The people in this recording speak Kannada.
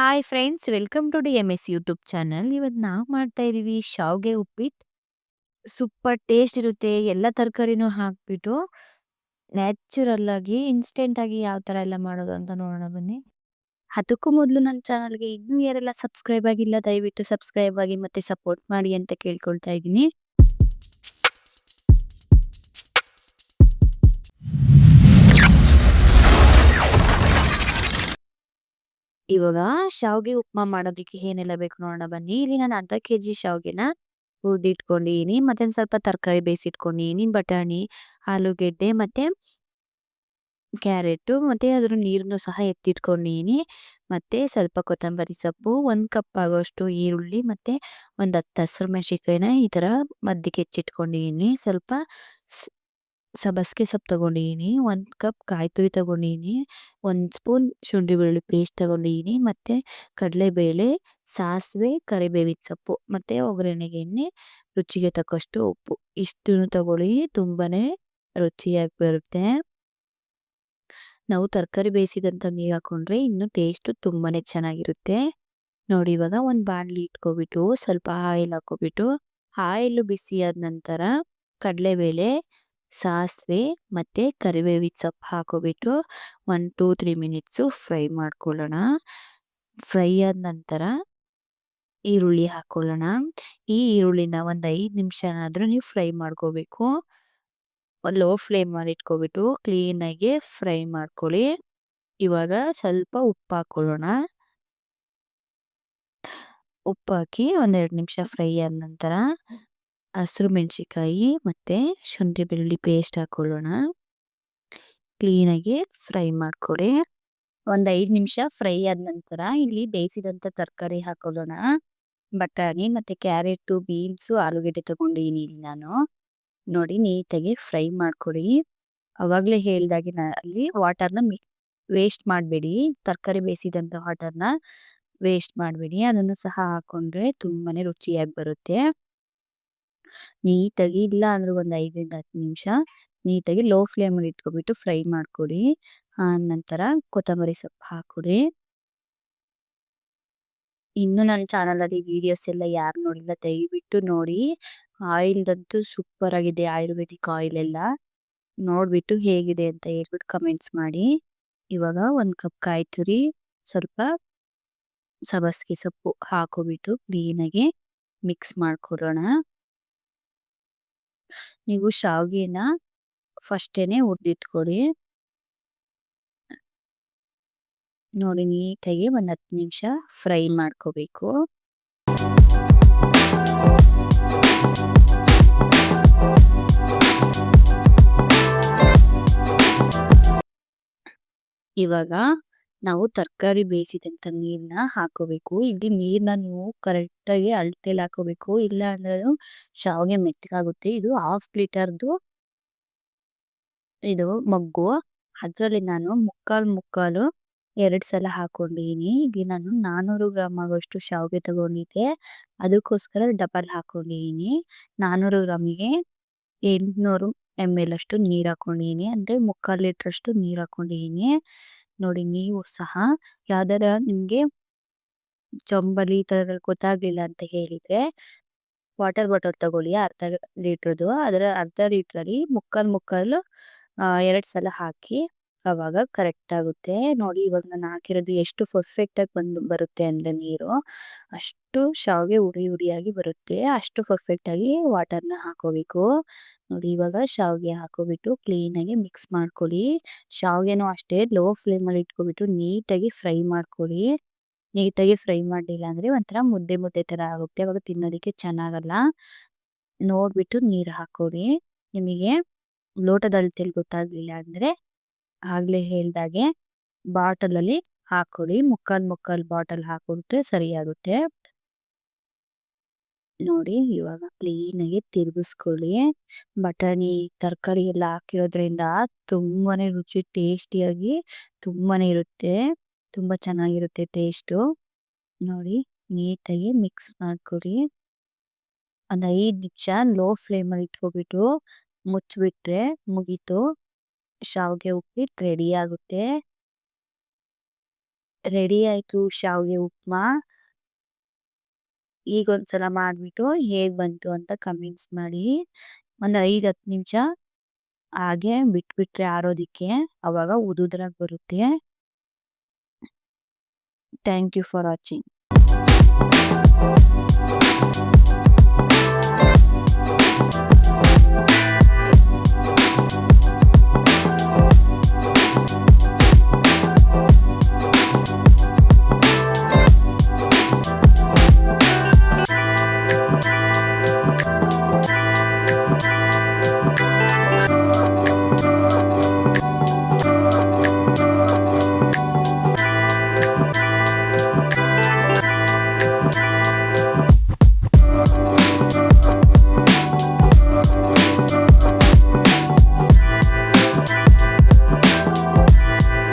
Hi friends welcome to D M S YouTube channel ಇವತ್ತು ನಾವು ಮಾಡ್ತಾ ಇದೀವಿ ಶಾವ್ಗೆ ಉಪ್ಪಿಟ್ಟು ಸೂಪರ್ ಟೇಸ್ಟ್ ಇರುತ್ತೆ, ಎಲ್ಲ ತರಕಾರಿನೂ ಹಾಕ್ಬಿಟ್ಟು ನ್ಯಾಚುರಲ್ ಆಗಿ ಯಾವ ಥರ ಎಲ್ಲ ಮಾಡೋದು ಅಂತ ನೋಡೋಣ ಬನ್ನಿ. ಅದಕ್ಕೂ ಮೊದಲು ನನ್ನ ಚಾನಲ್ಗೆ ಇನ್ನೂ ಯಾರೆಲ್ಲ ಸಬ್ಸ್ಕ್ರೈಬ್ ಆಗಿಲ್ಲ, ದಯವಿಟ್ಟು ಸಬ್ಸ್ಕ್ರೈಬ್ ಆಗಿ ಮತ್ತೆ ಸಪೋರ್ಟ್ ಮಾಡಿ ಅಂತ ಕೇಳ್ಕೊಳ್ತಾ ಇದ್ದೀನಿ. ಇವಾಗ ಶಾವ್ಗೆ ಉಪ್ಮಾ ಮಾಡೋದಕ್ಕೆ ಏನೆಲ್ಲ ಬೇಕು ನೋಡೋಣ ಬನ್ನಿ. ಇಲ್ಲಿ ನಾನು ಅರ್ಧ ಕೆಜಿ ಶಾವ್ಗೆನ ಹುರಿದಿಟ್ಕೊಂಡಿದೀನಿ. ಮತ್ತೆ ಒಂದ್ ಸ್ವಲ್ಪ ತರಕಾರಿ ಬೇಯಿಸಿಟ್ಕೊಂಡಿದೀನಿ, ಬಟಾಣಿ, ಆಲೂಗೆಡ್ಡೆ ಮತ್ತೆ ಕ್ಯಾರೆಟು ಮತ್ತೆ ಅದ್ರ ನೀರನ್ನು ಸಹ ಎತ್ತಿಟ್ಕೊಂಡಿದೀನಿ. ಮತ್ತೆ ಸ್ವಲ್ಪ ಕೊತ್ತಂಬರಿ ಸೊಪ್ಪು, ಒಂದ್ ಕಪ್ ಆಗೋಷ್ಟು ಈರುಳ್ಳಿ ಮತ್ತೆ ಒಂದು ಹತ್ತು ಹಸಿರು ಮೆಣಸಿನ್ಕಾಯಿನ ಈ ತರ ಮದ್ದಿಗೆ ಹೆಚ್ಚಿಟ್ಕೊಂಡಿದೀನಿ. ಸ್ವಲ್ಪ ಸಬ್ಬಸ್ಗೆ ಸೊಪ್ಪು ತೊಗೊಂಡಿದ್ದೀನಿ ಒಂದು ಕಪ್ ಕಾಯಿ ತುರಿ ಒಂದು ಸ್ಪೂನ್ ಶುಂಠಿ ಬೆಳ್ಳುಳ್ಳಿ ಪೇಸ್ಟ್ ತೊಗೊಂಡಿದ್ದೀನಿ ಮತ್ತೆ ಕಡಲೆಬೇಳೆ ಸಾಸಿವೆ, ಕರಿಬೇವಿನ ಸೊಪ್ಪು, ಮತ್ತು ಒಗ್ಗರಣೆಗೆ ಎಣ್ಣೆ, ರುಚಿಗೆ ತಕ್ಕಷ್ಟು ಉಪ್ಪು. ಇಷ್ಟನ್ನು ತಗೊಳ್ಳಿ ತುಂಬಾ ರುಚಿಯಾಗಿ ಬರುತ್ತೆ. ನಾವು ತರಕಾರಿ ಬೇಯಿಸಿದಂಥ ನೀರು ಹಾಕೊಂಡ್ರೆ ಇನ್ನು ಟೇಸ್ಟು ತುಂಬಾ ಚೆನ್ನಾಗಿರುತ್ತೆ. ನೋಡಿ, ಇವಾಗ ಒಂದು ಬಾಣಲಿ ಇಟ್ಕೊಬಿಟ್ಟು, ಸ್ವಲ್ಪ ಆಯಿಲ್ ಹಾಕೋಬಿಟ್ಟು, ಆಯಿಲ್ ಬಿಸಿ ಆದ ನಂತರ ಕಡಲೆಬೇಳೆ ಸಾಸಿವೆ ಮತ್ತೆ ಕರಿಬೇವಿನ ಸೊಪ್ಪು ಹಾಕೋಬಿಟ್ಟು one two three minutes fry ಮಾಡ್ಕೊಳ್ಳೋಣ. ಫ್ರೈ ಆದ ನಂತರ ಈರುಳ್ಳಿ ಹಾಕೊಳ್ಳೋಣ. ಈ ಈರುಳ್ಳಿನ ಒಂದು ಐದು ನಿಮಿಷನಾದರೂ ನೀವು ಫ್ರೈ ಮಾಡ್ಕೋಬೇಕು. ಲೋ ಫ್ಲೇಮ್ ಮಾಡಿ ಇಟ್ಕೊಬಿಟ್ಟು ಕ್ಲೀನಾಗಿ ಫ್ರೈ ಮಾಡ್ಕೊಳ್ಳಿ. ಇವಾಗ ಸ್ವಲ್ಪ ಉಪ್ಪು ಹಾಕೊಳ್ಳೋಣ. ಉಪ್ಪು ಹಾಕಿ ಒಂದೆರಡು ನಿಮಿಷ ಫ್ರೈ ಆದ ನಂತರ ಹಸಿರು ಮೆಣಸಿಕಾಯಿ ಮತ್ತೆ ಶುಂಠಿ ಬೆಳ್ಳುಳ್ಳಿ ಪೇಸ್ಟ್ ಹಾಕೊಳ್ಳೋಣ. ಕ್ಲೀನಾಗಿ ಫ್ರೈ ಮಾಡ್ಕೊಳ್ಳಿ ಒಂದು ಐದು ನಿಮಿಷ ಫ್ರೈ ಆದ ನಂತರ ಇಲ್ಲಿ ಬೇಯಿಸಿದಂತ ತರಕಾರಿ ಹಾಕೊಳ್ಳೋಣ. ಬಟಾಣಿ ಮತ್ತೆ ಕ್ಯಾರೆಟ್, ಬೀನ್ಸ್, ಆಲೂಗಡ್ಡೆ ತಗೊಂಡಿದ್ದೀನಿ ಇಲ್ಲಿ ನಾನು. ನೋಡಿ ನೀಟಾಗಿ ಫ್ರೈ ಮಾಡ್ಕೊಡಿ. ಅವಾಗಲೇ ಹೇಳ್ದಾಗೆ ಅಲ್ಲಿ ವಾಟರ್ನ ವೇಸ್ಟ್ ಮಾಡಬೇಡಿ. ತರಕಾರಿ ಬೇಯಿಸಿದಂತ ವಾಟರ್ನ ವೇಸ್ಟ್ ಮಾಡಬೇಡಿ. ಅದನ್ನು ಸಹ ಹಾಕೊಂಡ್ರೆ ತುಂಬಾನೇ ರುಚಿಯಾಗಿ ಬರುತ್ತೆ. ನೀಟಾಗಿ ಇಲ್ಲ ಅಂದ್ರೆ ಒಂದು ಐದರಿಂದ ಹತ್ತು ನಿಮಿಷ ನೀಟಾಗಿ ಲೋ ಫ್ಲೇಮ್ ಅಲ್ಲಿ ಇಟ್ಕೊಬಿಟ್ಟು ಫ್ರೈ ಮಾಡ್ಕೊಡಿ. ನಂತರ ಕೊತ್ತಂಬರಿ ಸೊಪ್ಪು ಹಾಕೊಡಿ. ಇನ್ನು ನನ್ನ ಚಾನಲಲ್ಲಿ ವಿಡಿಯೋಸ್ ಎಲ್ಲ ಯಾರು ನೋಡಿಲ್ಲ ದಯವಿಟ್ಟು ನೋಡಿ. ಆಯಿಲ್ ಅಂತೂ ಸೂಪರ್ ಆಗಿದೆ, ಆಯುರ್ವೇದಿಕ್ ಆಯಿಲ್ ಎಲ್ಲ. ನೋಡ್ಬಿಟ್ಟು ಹೇಗಿದೆ ಅಂತ ಹೇಳ್ಬಿಟ್ಟು ಕಮೆಂಟ್ಸ್ ಮಾಡಿ. ಇವಾಗ ಒಂದು ಕಪ್ ಕಾಯಿ ತುರಿ, ಸ್ವಲ್ಪ ಸಬಸ್ಗೆ ಸೊಪ್ಪು ಹಾಕೋಬಿಟ್ಟು ಕ್ಲೀನಾಗಿ ಮಿಕ್ಸ್ ಮಾಡ್ಕೊಡೋಣ. ನೀವು ಶಾವ್ಗೆನ ಫಸ್ಟೇನೆ ಹುರಿದಿಟ್ಕೊಡಿ. ನೋಡಿ ನೀಟಾಗಿ ಒಂದ್ ಹತ್ತು ನಿಮಿಷ ಫ್ರೈ ಮಾಡ್ಕೋಬೇಕು. ಇವಾಗ ನಾವು ತರಕಾರಿ ಬೇಯಿಸಿದಂತ ನೀರ್ನ ಹಾಕೋಬೇಕು. ಇಲ್ಲಿ ನೀರ್ನ ನೀವು ಕರೆಕ್ಟ್ ಆಗಿ ಅಳತೆಲಿ ಹಾಕೋಬೇಕು. ಇಲ್ಲ ಅಂದ್ರೆ ಶಾವಿಗೆ ಮೆತ್ತಗಾಗುತ್ತೆ. ಇದು ಹಾಫ್ ಲೀಟರ್ದು ಇದು ಮಗ್ಗು. ಅದರಲ್ಲಿ ನಾನು ಮುಕ್ಕಾಲು ಮುಕ್ಕಾಲು ಎರಡು ಸಲ ಹಾಕೊಂಡಿದೀನಿ. ಇಲ್ಲಿ ನಾನು ನಾನೂರು ಗ್ರಾಮ್ ಆಗೋಷ್ಟು ಶಾವಿಗೆ ತಗೊಂಡಿದ್ದೆ. ಅದಕ್ಕೋಸ್ಕರ ಡಬಲ್ ಹಾಕೊಂಡಿದೀನಿ. ನಾನೂರು ಗ್ರಾಮಿಗೆ ಎಂಟ್ನೂರು ಎಂ ಎಲ್ ಅಷ್ಟು ನೀರ್ ಹಾಕೊಂಡಿದ್ದೀನಿ ಅಂದ್ರೆ ಮುಕ್ಕಾಲ್ ಲೀಟರ್ ಅಷ್ಟು ನೀರ್ ಹಾಕೊಂಡಿದೀನಿ. ನೋಡಿ ನೀವು ಸಹ ಯಾವ್ದಾರ ನಿಮ್ಗೆ ಚೊಂಬಲಿ ಈ ತರ ಗೊತ್ತಾಗ್ಲಿಲ್ಲ ಅಂತ ಹೇಳಿದ್ರೆ ವಾಟರ್ ಬಾಟಲ್ ತಗೊಳ್ಳಿ ಅರ್ಧ ಲೀಟರ್ದು ಅದರ ಅರ್ಧ ಲೀಟರ್ ಅಲ್ಲಿ ಮುಕ್ಕಲ್ ಮುಕ್ಕಲ್ ಎರಡ್ ಸಲ ಹಾಕಿ ಅವಾಗ ಕರೆಕ್ಟ್ ಆಗುತ್ತೆ. ನೋಡಿ ಇವಾಗ ನಾನು ಹಾಕಿರೋದು ಎಷ್ಟು ಪರ್ಫೆಕ್ಟ್ ಆಗಿ ಬಂದು ಬರುತ್ತೆ ಅಂದ್ರೆ ನೀರು ಅಷ್ಟು ಶಾವ್ಗೆ ಉಡಿ ಉಡಿಯಾಗಿ ಬರುತ್ತೆ. ಅಷ್ಟು ಪರ್ಫೆಕ್ಟ್ ಆಗಿ ವಾಟರ್ನ ಹಾಕೋಬೇಕು. ನೋಡಿ ಇವಾಗ ಶಾವಿಗೆ ಹಾಕೋಬಿಟ್ಟು ಕ್ಲೀನ್ ಆಗಿ ಮಿಕ್ಸ್ ಮಾಡ್ಕೊಳ್ಳಿ. ಶಾವಿಗೆನೂ ಅಷ್ಟೇ ಲೋ ಫ್ಲೇಮ್ ಅಲ್ಲಿ ಇಟ್ಕೊಬಿಟ್ಟು ನೀಟಾಗಿ ಫ್ರೈ ಮಾಡ್ಕೊಳ್ಳಿ. ನೀಟಾಗಿ ಫ್ರೈ ಮಾಡಲಿಲ್ಲ ಅಂದ್ರೆ ಒಂಥರ ಮುದ್ದೆ ಮುದ್ದೆ ತರ ಆಗುತ್ತೆ. ಅವಾಗ ತಿನ್ನೋದಕ್ಕೆ ಚೆನ್ನಾಗಲ್ಲ. ನೋಡ್ಬಿಟ್ಟು ನೀರು ಹಾಕೊಡಿ ನಿಮಗೆ ಲೋಟದ ಅಳತೆಯಲ್ಲಿ ಗೊತ್ತಾಗ್ಲಿಲ್ಲ ಅಂದ್ರೆ ಆಗ್ಲೇ ಹೇಳ್ದಾಗೆ ಬಾಟಲ್ ಅಲ್ಲಿ ಮುಕ್ಕಾಲು ಮುಕ್ಕಾಲು ಮುಕ್ಕಾಲ್ ಬಾಟಲ್ ಹಾಕೊಂಡ್ರೆ ಸರಿಯಾಗುತ್ತೆ. ನೋಡಿ ಇವಾಗ ಕ್ಲೀನ್ ಆಗಿ ತಿರುಗಿಸ್ಕೊಳ್ಳಿ. ಬಟಾಣಿ, ತರಕಾರಿ ಎಲ್ಲ ಹಾಕಿರೋದ್ರಿಂದ ತುಂಬಾನೇ ರುಚಿ ಟೇಸ್ಟಿಯಾಗಿ ತುಂಬಾನೇ ಇರುತ್ತೆ. ತುಂಬಾ ಚೆನ್ನಾಗಿರುತ್ತೆ ಟೇಸ್ಟು ನೋಡಿ ನೀಟಾಗಿ ಮಿಕ್ಸ್ ಮಾಡ್ಕೊಡಿ ಒಂದ್ ಐದ್ ನಿಮಿಷ ಲೋ ಫ್ಲೇಮ್ ಅಲ್ಲಿ ಇಟ್ಕೊಬಿಟ್ಟು ಮುಚ್ಚಿಬಿಟ್ರೆ ಮುಗೀತು. ಶಾವ್ಗೆ ಉಪ್ಪಿಟ್ಟು ರೆಡಿ ಆಗುತ್ತೆ. ರೆಡಿ ಆಯ್ತು ಶಾವ್ಗೆ ಉಪ್ಮಾ. ಈಗೊಂದ್ಸಲ ಮಾಡ್ಬಿಟ್ಟು ಹೇಗ್ ಬಂತು ಅಂತ ಕಮೆಂಟ್ಸ್ ಮಾಡಿ. ಒಂದ್ 5, 10 ನಿಮಿಷ ಹಾಗೆ ಬಿಟ್ಬಿಟ್ರೆ ಆರೋದಿಕ್ಕೆ. ಅವಾಗ ಉದುದ್ರಾಗ್ ಬರುತ್ತೆ. Thank you for watching.